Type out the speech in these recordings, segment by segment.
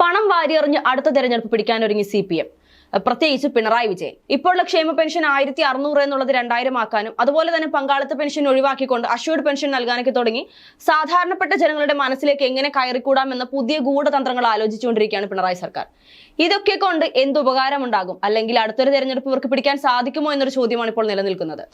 പണം വാരിയെറിഞ്ഞ് അടുത്ത തെരഞ്ഞെടുപ്പ് പിടിക്കാനൊരുങ്ങി സി പി എം പ്രത്യേകിച്ച് പിണറായി വിജയൻ. ഇപ്പോഴുള്ള ക്ഷേമ പെൻഷൻ ആയിരത്തി അറുന്നൂറ് എന്നുള്ളത് രണ്ടായിരം ആക്കാനും അതുപോലെ തന്നെ പങ്കാളിത്ത പെൻഷൻ ഒഴിവാക്കിക്കൊണ്ട് അഷ്യൂർഡ് പെൻഷൻ നൽകാനൊക്കെ തുടങ്ങി സാധാരണപ്പെട്ട ജനങ്ങളുടെ മനസ്സിലേക്ക് എങ്ങനെ കയറിക്കൂടാമെന്ന പുതിയ ഗൂഢതന്ത്രങ്ങൾ ആലോചിച്ചുകൊണ്ടിരിക്കുകയാണ് പിണറായി സർക്കാർ. ഇതൊക്കെ കൊണ്ട് എന്ത് ഉപകാരമുണ്ടാകും അല്ലെങ്കിൽ അടുത്തൊരു തെരഞ്ഞെടുപ്പ് ഇവർക്ക് പിടിക്കാൻ സാധിക്കുമോ എന്നൊരു ചോദ്യമാണ് ഇപ്പോൾ നിലനിൽക്കുന്നത്.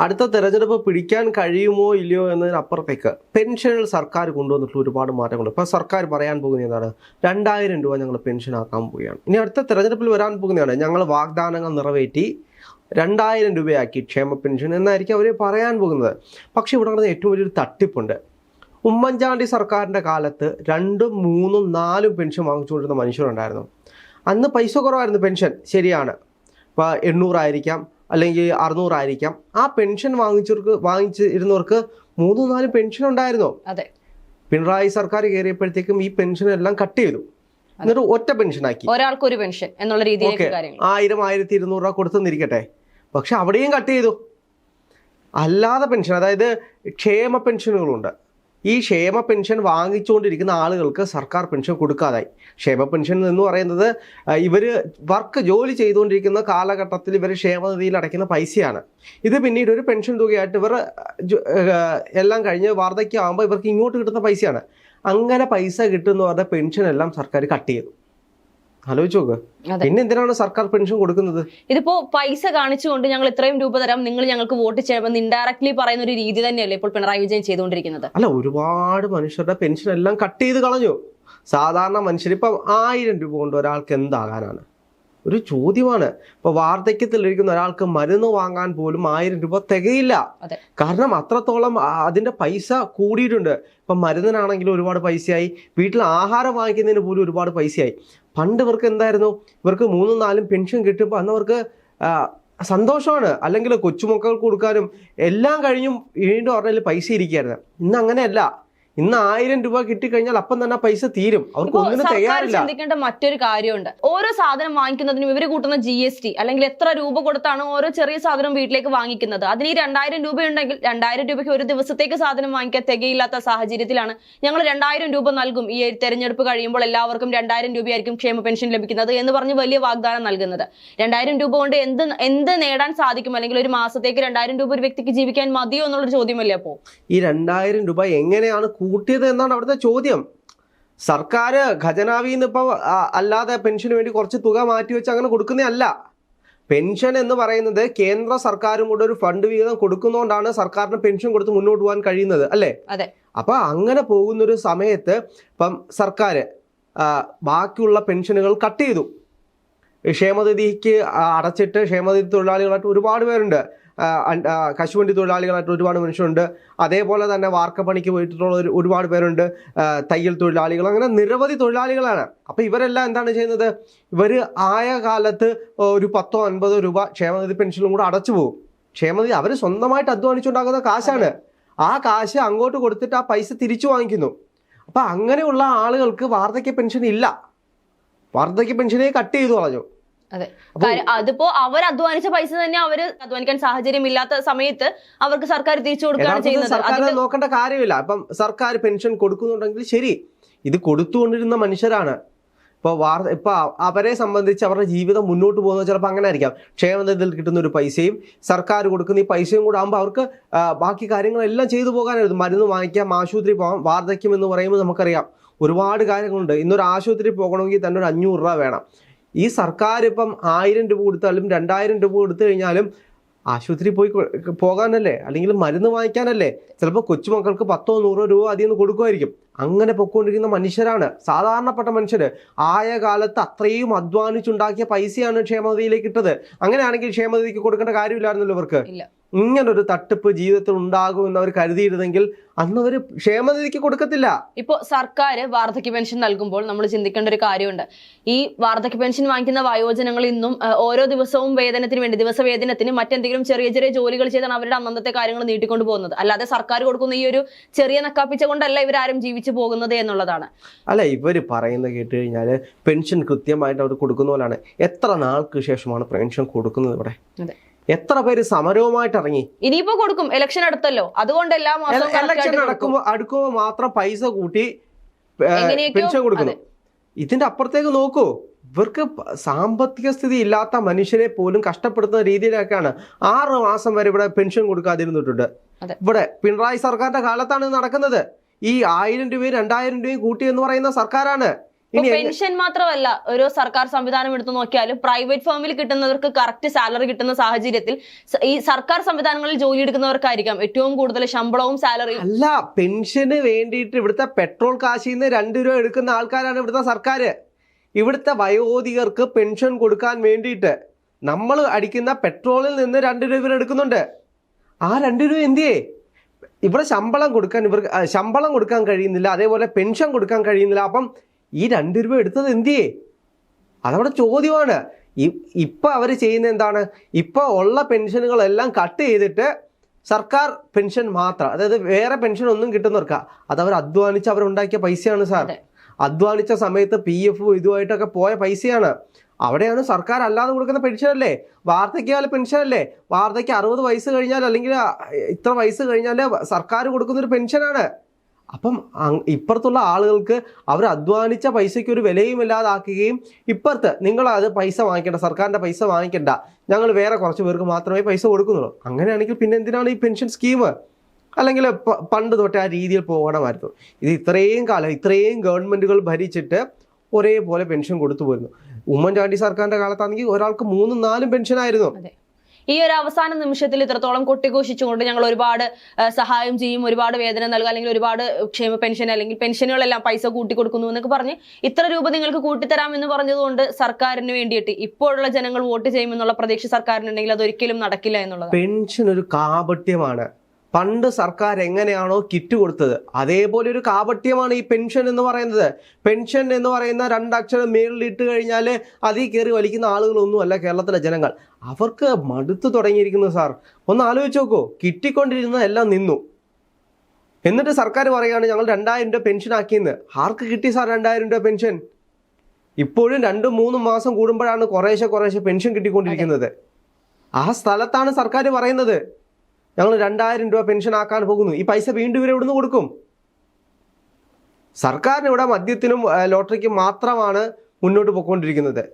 അടുത്ത തെരഞ്ഞെടുപ്പ് പിടിക്കാൻ കഴിയുമോ ഇല്ലയോ എന്നതിനപ്പുറത്തേക്ക് പെൻഷനുകൾ സർക്കാർ കൊണ്ടുവന്നിട്ടുള്ള ഒരുപാട് മാറ്റങ്ങൾ ഇപ്പോൾ സർക്കാർ പറയാൻ പോകുന്നത് എന്താണ്? രണ്ടായിരം രൂപ ഞങ്ങൾ പെൻഷൻ ആക്കാൻ പോവുകയാണ്. ഇനി അടുത്ത തെരഞ്ഞെടുപ്പിൽ വരാൻ പോകുന്നതാണ്. ഞങ്ങൾ വാഗ്ദാനങ്ങൾ നിറവേറ്റി രണ്ടായിരം രൂപയാക്കി ക്ഷേമ പെൻഷൻ എന്നായിരിക്കും അവർ പറയാൻ പോകുന്നത്. പക്ഷേ ഇവിടെ നടന്ന ഏറ്റവും വലിയൊരു തട്ടിപ്പുണ്ട്. ഉമ്മൻചാണ്ടി സർക്കാരിന്റെ കാലത്ത് രണ്ടും മൂന്നും നാലും പെൻഷൻ വാങ്ങിച്ചുകൊണ്ടിരുന്ന മനുഷ്യരുണ്ടായിരുന്നു. അന്ന് പൈസ കുറവായിരുന്നു പെൻഷൻ. ശരിയാണ്. ഇപ്പോൾ എണ്ണൂറായിരിക്കാം. അല്ലെങ്കിൽ അറുന്നൂറായിരിക്കാം. ആ പെൻഷൻ വാങ്ങിച്ചവർക്ക് വാങ്ങിച്ചിരുന്നവർക്ക് മൂന്നും നാലും പെൻഷൻ ഉണ്ടായിരുന്നോ. അതെ. പിണറായി സർക്കാർ കയറിയപ്പോഴത്തേക്കും ഈ പെൻഷൻ എല്ലാം കട്ട് ചെയ്തു. എന്നിട്ട് ഒറ്റ പെൻഷനാക്കി ഒരാൾക്ക് ഒരു പെൻഷൻ എന്നുള്ള കാര്യങ്ങൾ. ആയിരം ആയിരത്തി ഇരുന്നൂറ് രൂപ കൊടുത്തെന്നിരിക്കട്ടെ പക്ഷെ അവിടെയും കട്ട് ചെയ്തു. അല്ലാതെ പെൻഷൻ അതായത് ക്ഷേമ പെൻഷനുകളുണ്ട് ഈ ക്ഷേമ പെൻഷൻ വാങ്ങിച്ചുകൊണ്ടിരിക്കുന്ന ആളുകൾക്ക് സർക്കാർ പെൻഷൻ കൊടുക്കാതായി. ക്ഷേമ പെൻഷൻ എന്ന് പറയുന്നത് ഇവർ വർക്ക് ജോലി ചെയ്തുകൊണ്ടിരിക്കുന്ന കാലഘട്ടത്തിൽ ഇവർ ക്ഷേമനിധിയിൽ അടയ്ക്കുന്ന പൈസയാണ്. ഇത് പിന്നീട് ഒരു പെൻഷൻ തുകയായിട്ട് ഇവർ എല്ലാം കഴിഞ്ഞ് വാർദ്ധക്യമാകുമ്പോൾ ഇവർക്ക് ഇങ്ങോട്ട് കിട്ടുന്ന പൈസയാണ്. അങ്ങനെ പൈസ കിട്ടുന്നവരുടെ പെൻഷൻ എല്ലാം സർക്കാർ കട്ട് ചെയ്തു. ആലോചിച്ച് നോക്ക്. പിന്നെ എന്തിനാണ് സർക്കാർ പെൻഷൻ കൊടുക്കുന്നത്? ഇതിപ്പോ പൈസ കാണിച്ചുകൊണ്ട് ഞങ്ങൾ ഇത്രയും രൂപ തരാം. നിങ്ങൾ ഞങ്ങൾക്ക് വോട്ട് ചെയ്യണമെന്ന് ഇൻഡയറക്ട്ലി പറയുന്ന ഒരു രീതി തന്നെയല്ലേ ഇപ്പോൾ പിണറായി വിജയൻ ചെയ്തുകൊണ്ടിരിക്കുന്നത്? അല്ല ഒരുപാട് മനുഷ്യരുടെ പെൻഷൻ എല്ലാം കട്ട് ചെയ്ത് കളഞ്ഞു. സാധാരണ മനുഷ്യർ ഇപ്പം ആയിരം രൂപ കൊണ്ട് ഒരാൾക്ക് എന്താകാനാണ്? ഒരു ചോദ്യമാണ്. ഇപ്പൊ വാർദ്ധക്യത്തിലിരിക്കുന്ന ഒരാൾക്ക് മരുന്ന് വാങ്ങാൻ പോലും ആയിരം രൂപ തികയില്ല. കാരണം അത്രത്തോളം അതിന്റെ പൈസ കൂടിയിട്ടുണ്ട്. ഇപ്പം മരുന്നിനാണെങ്കിലും ഒരുപാട് പൈസയായി. വീട്ടിൽ ആഹാരം വാങ്ങിക്കുന്നതിന് പോലും ഒരുപാട് പൈസയായി. പണ്ട് ഇവർക്ക് എന്തായിരുന്നു? ഇവർക്ക് മൂന്നും നാലും പെൻഷൻ കിട്ടുമ്പോൾ അന്ന് അവർക്ക് സന്തോഷമാണ്. അല്ലെങ്കിൽ കൊച്ചുമക്കൾക്ക് കൊടുക്കാനും എല്ലാം കഴിഞ്ഞും വീണ്ടും അവരുടെ പൈസ ഇരിക്കുകയായിരുന്നു. ഇന്ന് അങ്ങനെയല്ല. ഇന്ന് ആയിരം രൂപ കിട്ടിക്കഴിഞ്ഞാൽ അപ്പം തന്നെ പൈസ തീരും. അവർക്ക് ഒന്നിനും തയ്യാറില്ല. ചിന്തിക്കേണ്ട മറ്റൊരു കാര്യമുണ്ട്. ഓരോ സാധനം വാങ്ങിക്കുന്നതിനും ഇവർ കൂട്ടുന്ന ജി എസ് ടി അല്ലെങ്കിൽ എത്ര രൂപ കൊടുത്താണ് ഓരോ ചെറിയ സാധനം വീട്ടിലേക്ക് വാങ്ങിക്കുന്നത്. അതിന് ഈ രണ്ടായിരം രൂപയുണ്ടെങ്കിൽ രണ്ടായിരം രൂപയ്ക്ക് ഒരു ദിവസത്തേക്ക് സാധനം വാങ്ങിക്കാൻ തികയില്ലാത്ത സാഹചര്യത്തിലാണ് ഞങ്ങൾ രണ്ടായിരം രൂപ നൽകും. ഈ തെരഞ്ഞെടുപ്പ് കഴിയുമ്പോൾ എല്ലാവർക്കും രണ്ടായിരം രൂപയായിരിക്കും ക്ഷേമ പെൻഷൻ ലഭിക്കുന്നത് എന്ന് പറഞ്ഞ് വലിയ വാഗ്ദാനം നൽകുന്നത്. രണ്ടായിരം രൂപ കൊണ്ട് എന്ത് എന്ത് നേടാൻ സാധിക്കും? അല്ലെങ്കിൽ ഒരു മാസത്തേക്ക് രണ്ടായിരം രൂപ ഒരു വ്യക്തിക്ക് ജീവിക്കാൻ മതിയോ എന്നുള്ളൊരു ചോദ്യമല്ലേ അപ്പോ? ഈ രണ്ടായിരം രൂപ എങ്ങനെയാണ് കൂട്ടിയത് എന്നാണ് അവിടുത്തെ ചോദ്യം. സർക്കാർ ഖജനാവിൽ നിന്ന് ഇപ്പോൾ അല്ലാതെ പെൻഷന് വേണ്ടി കുറച്ച് തുക മാറ്റി വെച്ച് അങ്ങനെ കൊടുക്കുന്നതല്ല പെൻഷൻ എന്ന് പറയുന്നത് കേന്ദ്ര സർക്കാരും കൂടെ ഒരു ഫണ്ട് വീതം കൊടുക്കുന്നതുകൊണ്ടാണ് സർക്കാരിന് പെൻഷൻ കൊടുത്ത് മുന്നോട്ട് പോകാൻ കഴിയുന്നത് അല്ലേ? അതെ. അപ്പൊ അങ്ങനെ പോകുന്ന ഒരു സമയത്ത് ഇപ്പം സർക്കാർ ബാക്കിയുള്ള പെൻഷനുകൾ കട്ട് ചെയ്തു. ക്ഷേമനിധിക്ക് അടച്ചിട്ട് ക്ഷേമനിധി തൊഴിലാളികളായിട്ട് ഒരുപാട് പേരുണ്ട്. കശുവണ്ടി തൊഴിലാളികളായിട്ട് ഒരുപാട് മനുഷ്യരുണ്ട്. അതേപോലെ തന്നെ വാർക്കപ്പണിക്ക് പോയിട്ടുള്ള ഒരുപാട് പേരുണ്ട്. തയ്യൽ തൊഴിലാളികൾ അങ്ങനെ നിരവധി തൊഴിലാളികളാണ്. അപ്പോൾ ഇവരെല്ലാം എന്താണ് ചെയ്യുന്നത്? ഇവർ ആയ കാലത്ത് ഒരു പത്തോ അൻപതോ രൂപ ക്ഷേമനിധി പെൻഷനും കൂടെ അടച്ചു പോകും. ക്ഷേമനിധി അവർ സ്വന്തമായിട്ട് അധ്വാനിച്ചുണ്ടാക്കുന്ന കാശാണ്. ആ കാശ് അങ്ങോട്ട് കൊടുത്തിട്ട് ആ പൈസ തിരിച്ചു വാങ്ങിക്കുന്നു. അപ്പൊ അങ്ങനെയുള്ള ആളുകൾക്ക് വാർദ്ധക്യ പെൻഷൻ ഇല്ല. വാർദ്ധക്യ പെൻഷനെ കട്ട് ചെയ്തു കളഞ്ഞു. അതെ. അതിപ്പോ അവർ അധ്വാനിച്ച പൈസ തന്നെ അവർ അധ്വാനിക്കാൻ സാഹചര്യം ഇല്ലാത്ത സമയത്ത് അവർക്ക് സർക്കാർ തിരിച്ചു കൊടുക്കുകയാണ് ചെയ്യുന്നത്. നോക്കേണ്ട കാര്യമില്ല. അപ്പം സർക്കാർ പെൻഷൻ കൊടുക്കുന്നുണ്ടെങ്കിൽ ശരി ഇത് കൊടുത്തുകൊണ്ടിരുന്ന മനുഷ്യരാണ്. ഇപ്പോൾ വാർ ഇപ്പോൾ അവരെ സംബന്ധിച്ച് അവരുടെ ജീവിതം മുന്നോട്ട് പോകുന്നത് ചിലപ്പോൾ അങ്ങനെ ആയിരിക്കാം ക്ഷേമനിധിയിൽ കിട്ടുന്ന ഒരു പൈസയും സർക്കാർ കൊടുക്കുന്ന ഈ പൈസയും കൂടെ ആകുമ്പോൾ അവർക്ക് ബാക്കി കാര്യങ്ങളെല്ലാം ചെയ്തു പോകാനായിരുന്നു. മരുന്ന് വാങ്ങിക്കാം ആശുപത്രി പോകാം വാർദ്ധക്യം എന്ന് പറയുമ്പോൾ നമുക്കറിയാം. ഒരുപാട് കാര്യങ്ങളുണ്ട്. ഇന്നൊരു ആശുപത്രി പോകണമെങ്കിൽ തന്നെ ഒരു അഞ്ഞൂറ് രൂപ വേണം. ഈ സർക്കാർ ഇപ്പം ആയിരം രൂപ കൊടുത്താലും രണ്ടായിരം രൂപ കൊടുത്തു കഴിഞ്ഞാലും ആശുപത്രി പോയി പോകാനല്ലേ? അല്ലെങ്കിൽ മരുന്ന് വാങ്ങിക്കാനല്ലേ? ചിലപ്പോൾ കൊച്ചുമക്കൾക്ക് പത്തോ നൂറോ രൂപ അതിൽ നിന്ന് കൊടുക്കുമായിരിക്കും. അങ്ങനെ പൊക്കോണ്ടിരിക്കുന്ന മനുഷ്യരാണ്. സാധാരണപ്പെട്ട മനുഷ്യർ ആയ കാലത്ത് അത്രയും അധ്വാനിച്ചുണ്ടാക്കിയ പൈസയാണ് ക്ഷേമനിധിയിലേക്ക് ഇട്ടത്. അങ്ങനെയാണെങ്കിൽ ക്ഷേമനിധിക്ക് കൊടുക്കേണ്ട കാര്യമില്ലായിരുന്നല്ലോ ഇവർക്ക്. ഇങ്ങനൊരു തട്ടിപ്പ് ജീവിതത്തിൽ ഉണ്ടാകുമെന്ന് അവർ കരുതിയിരുന്നെങ്കിൽ അന്ന് അവർ ക്ഷേമനിധിക്ക് കൊടുക്കത്തില്ല. ഇപ്പോൾ സർക്കാർ വാർദ്ധക്യ പെൻഷൻ നൽകുമ്പോൾ നമ്മൾ ചിന്തിക്കേണ്ട ഒരു കാര്യമുണ്ട്. ഈ വാർദ്ധക്യ പെൻഷൻ വാങ്ങിക്കുന്ന വയോജനങ്ങൾ ഇന്നും ഓരോ ദിവസവും വേതനത്തിന് വേണ്ടി ദിവസ വേതനത്തിന് മറ്റെന്തെങ്കിലും ചെറിയ ചെറിയ ജോലികൾ ചെയ്താണ് അവരുടെ അന്നത്തെ കാര്യങ്ങൾ നീട്ടിക്കൊണ്ട് പോകുന്നത് അല്ലാതെ സർക്കാർ കൊടുക്കുന്ന ഈ ഒരു ചെറിയ നക്കാപ്പിച്ച കൊണ്ടല്ല ഇവരാരും ജീവിച്ചു പോകുന്നത് എന്നുള്ളതാണ്. അല്ല ഇവർ പറയുന്നത് കേട്ട് കഴിഞ്ഞാൽ പെൻഷൻ കൃത്യമായിട്ട് അവർ കൊടുക്കുന്ന പോലാണ്. എത്ര നാൾക്ക് ശേഷമാണ് പെൻഷൻ കൊടുക്കുന്നത് ഇവിടെ? എത്ര പേര് സമരവുമായിട്ട് ഇറങ്ങി? ഇനിയിപ്പോ കൊടുക്കും. ഇലക്ഷൻ അടുത്തല്ലോ. അതുകൊണ്ട് എല്ലാ മാസവും correct ഇലക്ഷൻ നടക്കുമ്പോൾ അടുക്കുമ്പോൾ മാത്രം പൈസ കൂട്ടി പെൻഷൻ കൊടുക്കുന്നു. ഇതിന്റെ അപ്പുറത്തേക്ക് നോക്കൂ. ഇവർക്ക് സാമ്പത്തിക സ്ഥിതി ഇല്ലാത്ത മനുഷ്യരെ പോലും കഷ്ടപ്പെടുത്തുന്ന രീതിയിലൊക്കെയാണ്. ആറ് മാസം വരെ ഇവിടെ പെൻഷൻ കൊടുക്കാതിരുന്നിട്ടുണ്ട്. ഇവിടെ പിണറായി സർക്കാരിന്റെ കാലത്താണ് ഇത് നടക്കുന്നത്. ഈ ആയിരം രൂപയും രണ്ടായിരം രൂപയും കൂട്ടി എന്ന് പറയുന്ന സർക്കാരാണ്. പെൻഷൻ മാത്രമല്ല ഒരു സർക്കാർ സംവിധാനം എടുത്തു നോക്കിയാലും പ്രൈവറ്റ് ഫേമിൽ കിട്ടുന്നവർക്ക് കറക്റ്റ് സാലറി കിട്ടുന്ന സാഹചര്യത്തിൽ ഈ സർക്കാർ സംവിധാനങ്ങളിൽ ജോലി എടുക്കുന്നവർക്കായിരിക്കാം ഏറ്റവും കൂടുതൽ ശമ്പളവും സാലറിയും അല്ല പെൻഷന് വേണ്ടിയിട്ട് ഇവിടുത്തെ പെട്രോൾ കാശിൽ നിന്ന് രണ്ട് രൂപ എടുക്കുന്ന ആൾക്കാരാണ് ഇവിടുത്തെ സർക്കാർ. ഇവിടുത്തെ വയോധികർക്ക് പെൻഷൻ കൊടുക്കാൻ വേണ്ടിയിട്ട് നമ്മൾ അടിക്കുന്ന പെട്രോളിൽ നിന്ന് രണ്ട് രൂപ എടുക്കുന്നുണ്ട്. ആ രണ്ട് രൂപ എന്തിയേ? ഇവിടെ ശമ്പളം കൊടുക്കാൻ ഇവർക്ക് ശമ്പളം കൊടുക്കാൻ കഴിയുന്നില്ല അതേപോലെ പെൻഷൻ കൊടുക്കാൻ കഴിയുന്നില്ല. അപ്പം ഈ രണ്ട് രൂപ എടുത്തത് എന്തിയേ? അതവിടെ ചോദ്യമാണ്. ഇപ്പം അവർ ചെയ്യുന്ന എന്താണ്? ഇപ്പോൾ ഉള്ള പെൻഷനുകളെല്ലാം കട്ട് ചെയ്തിട്ട് സർക്കാർ പെൻഷൻ മാത്രം അതായത് വേറെ പെൻഷൻ ഒന്നും കിട്ടുന്നവർക്ക് അത് അവർ അധ്വാനിച്ച് അവരുണ്ടാക്കിയ പൈസയാണ് സാർ. അധ്വാനിച്ച സമയത്ത് പി എഫ് ഇതുമായിട്ടൊക്കെ പോയ പൈസയാണ്. അവിടെയാണ് സർക്കാർ അല്ലാതെ കൊടുക്കുന്ന പെൻഷൻ അല്ലേ വാർദ്ധക്യകാല പെൻഷൻ അല്ലേ വാർദ്ധക്യ അറുപത് വയസ്സ് കഴിഞ്ഞാൽ അല്ലെങ്കിൽ ഇത്ര വയസ്സ് കഴിഞ്ഞാൽ സർക്കാർ കൊടുക്കുന്നൊരു പെൻഷനാണ്. അപ്പം ഇപ്പുറത്തുള്ള ആളുകൾക്ക് അവർ അധ്വാനിച്ച പൈസയ്ക്ക് ഒരു വിലയും ഇല്ലാതാക്കുകയും ഇപ്പുറത്ത് നിങ്ങളത് പൈസ വാങ്ങിക്കേണ്ട സർക്കാരിന്റെ പൈസ വാങ്ങിക്കേണ്ട. ഞങ്ങൾ വേറെ കുറച്ച് പേർക്ക് മാത്രമേ പൈസ കൊടുക്കുന്നുള്ളൂ. അങ്ങനെയാണെങ്കിൽ പിന്നെ എന്തിനാണ് ഈ പെൻഷൻ സ്കീം അല്ലെങ്കിൽ പണ്ട് തൊട്ട് ആ രീതിയിൽ പോകണമായിരുന്നു. ഇത് ഇത്രയും കാലം ഇത്രയും ഗവൺമെന്റുകൾ ഭരിച്ചിട്ട് ഒരേപോലെ പെൻഷൻ കൊടുത്തു പോയിരുന്നു ഉമ്മൻചാണ്ടി സർക്കാരിന്റെ കാലത്താണെങ്കിൽ ഒരാൾക്ക് മൂന്നും നാലും പെൻഷനായിരുന്നു ഈ ഒരു അവസാന നിമിഷത്തിൽ ഇത്രത്തോളം കൊട്ടിഘോഷിച്ചുകൊണ്ട് ഞങ്ങൾ ഒരുപാട് സഹായം ചെയ്യും ഒരുപാട് വേതനം നൽകുക അല്ലെങ്കിൽ ഒരുപാട് ക്ഷേമ പെൻഷൻ അല്ലെങ്കിൽ പെൻഷനുകളെല്ലാം പൈസ കൂട്ടി കൊടുക്കുന്നു എന്നൊക്കെ പറഞ്ഞ് ഇത്ര രൂപ നിങ്ങൾക്ക് കൂട്ടിത്തരാം എന്ന് പറഞ്ഞതുകൊണ്ട് സർക്കാരിന് വേണ്ടിയിട്ട് ഇപ്പോഴുള്ള ജനങ്ങൾ വോട്ട് ചെയ്യുമെന്നുള്ള പ്രതീക്ഷ സർക്കാരിനുണ്ടെങ്കിൽ അതൊരിക്കലും നടക്കില്ല എന്നുള്ളത് പെൻഷൻ ഒരു കാപട്യമാണ്. പണ്ട് സർക്കാർ എങ്ങനെയാണോ കിറ്റ് കൊടുത്തത്. അതേപോലെ ഒരു കാപട്യമാണ് ഈ പെൻഷൻ എന്ന് പറയുന്നത്. പെൻഷൻ എന്ന് പറയുന്ന രണ്ടക്ഷരം മേളിലിട്ട് കഴിഞ്ഞാൽ അതിൽ കയറി വലിക്കുന്ന ആളുകളൊന്നുമല്ല കേരളത്തിലെ ജനങ്ങൾ. അവർക്ക് മടുത്തു തുടങ്ങിയിരിക്കുന്നു സാർ ഒന്ന് ആലോചിച്ച് നോക്കൂ. കിട്ടിക്കൊണ്ടിരുന്ന എല്ലാം നിന്നു. എന്നിട്ട് സർക്കാർ പറയുകയാണ് ഞങ്ങൾ രണ്ടായിരം രൂപ പെൻഷൻ ആക്കിയെന്ന്. ആർക്ക് കിട്ടി സാർ രണ്ടായിരം രൂപ പെൻഷൻ ഇപ്പോഴും രണ്ടും മൂന്നും മാസം കൂടുമ്പോഴാണ് കുറേശ്ശെ കുറേശ്ശെ പെൻഷൻ കിട്ടിക്കൊണ്ടിരിക്കുന്നത്. ആ സ്ഥലത്താണ് സർക്കാർ പറയുന്നത്. ഞങ്ങൾ രണ്ടായിരം രൂപ പെൻഷൻ ആക്കാൻ പോകുന്നു. ഈ പൈസ വീണ്ടും ഇവരെ ഇവിടുന്ന് കൊടുക്കും? സർക്കാരിന് ഇവിടെ മദ്യത്തിനും ലോട്ടറിക്കും മാത്രമാണ് മുന്നോട്ട് പോയിക്കൊണ്ടിരിക്കുന്നത്.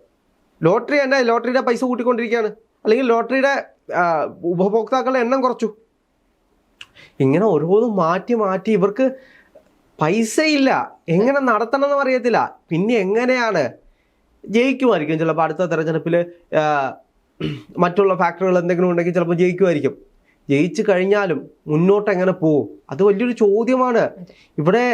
ലോട്ടറി തന്നെ ലോട്ടറിയുടെ പൈസ കൂട്ടിക്കൊണ്ടിരിക്കുകയാണ്. അല്ലെങ്കിൽ ലോട്ടറിയുടെ ഉപഭോക്താക്കളുടെ എണ്ണം കുറച്ചു. ഇങ്ങനെ ഓരോന്നും മാറ്റി മാറ്റി ഇവർക്ക് പൈസയില്ല. എങ്ങനെ നടത്തണം എന്ന് അറിയത്തില്ല. പിന്നെ എങ്ങനെയാണ് ജയിക്കുമായിരിക്കും. ചിലപ്പോൾ അടുത്ത തെരഞ്ഞെടുപ്പിൽ മറ്റുള്ള ഫാക്ടറികൾ എന്തെങ്കിലും ഉണ്ടെങ്കിൽ ചിലപ്പോൾ ജയിക്കുമായിരിക്കും. ജയിച്ചു കഴിഞ്ഞാലും മുന്നോട്ട് എങ്ങനെ പോകും അത് വലിയൊരു ചോദ്യമാണ്. ഇവിടെ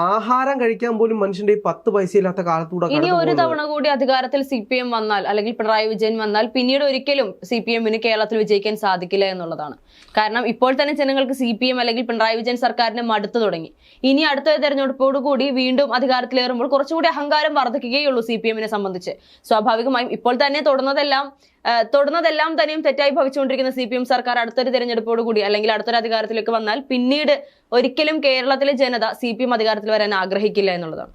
ആഹാരം കഴിക്കാൻ പോലും മനുഷ്യന്റെ ഈ പത്ത് പൈസ ഇല്ലാത്ത കാലത്തൂടെ ഇനി ഒരു തവണ കൂടി അധികാരത്തിൽ സി പി എം വന്നാൽ അല്ലെങ്കിൽ പിണറായി വിജയൻ വന്നാൽ പിന്നീട് ഒരിക്കലും സി പി എമ്മിന് കേരളത്തിൽ വിജയിക്കാൻ സാധിക്കില്ല എന്നുള്ളതാണ്. കാരണം ഇപ്പോൾ തന്നെ ജനങ്ങൾക്ക് സി പി എം അല്ലെങ്കിൽ പിണറായി വിജയൻ സർക്കാരിനെ മടുത്തു തുടങ്ങി. ഇനി അടുത്ത തെരഞ്ഞെടുപ്പോട് കൂടി വീണ്ടും അധികാരത്തിലേറുമ്പോൾ കുറച്ചുകൂടി അഹങ്കാരം വർദ്ധിക്കുകയുള്ളൂ സി പി എമ്മിനെ സംബന്ധിച്ച്. സ്വാഭാവികമായും ഇപ്പോൾ തന്നെ തൊടുന്നതെല്ലാം തുടർന്നതെല്ലാം തൊടുന്നതെല്ലാം തന്നെയും തെറ്റായി ഭവിച്ചുകൊണ്ടിരിക്കുന്ന സി പി എം സർക്കാർ അടുത്തൊരു തെരഞ്ഞെടുപ്പോട് കൂടി അല്ലെങ്കിൽ അടുത്തൊരു അധികാരത്തിലേക്ക് വന്നാൽ പിന്നീട് ഒരിക്കലും കേരളത്തിലെ ജനത സി പി എം അധികാരത്തിൽ വരാൻ ആഗ്രഹിക്കില്ല എന്നുള്ളതാണ്.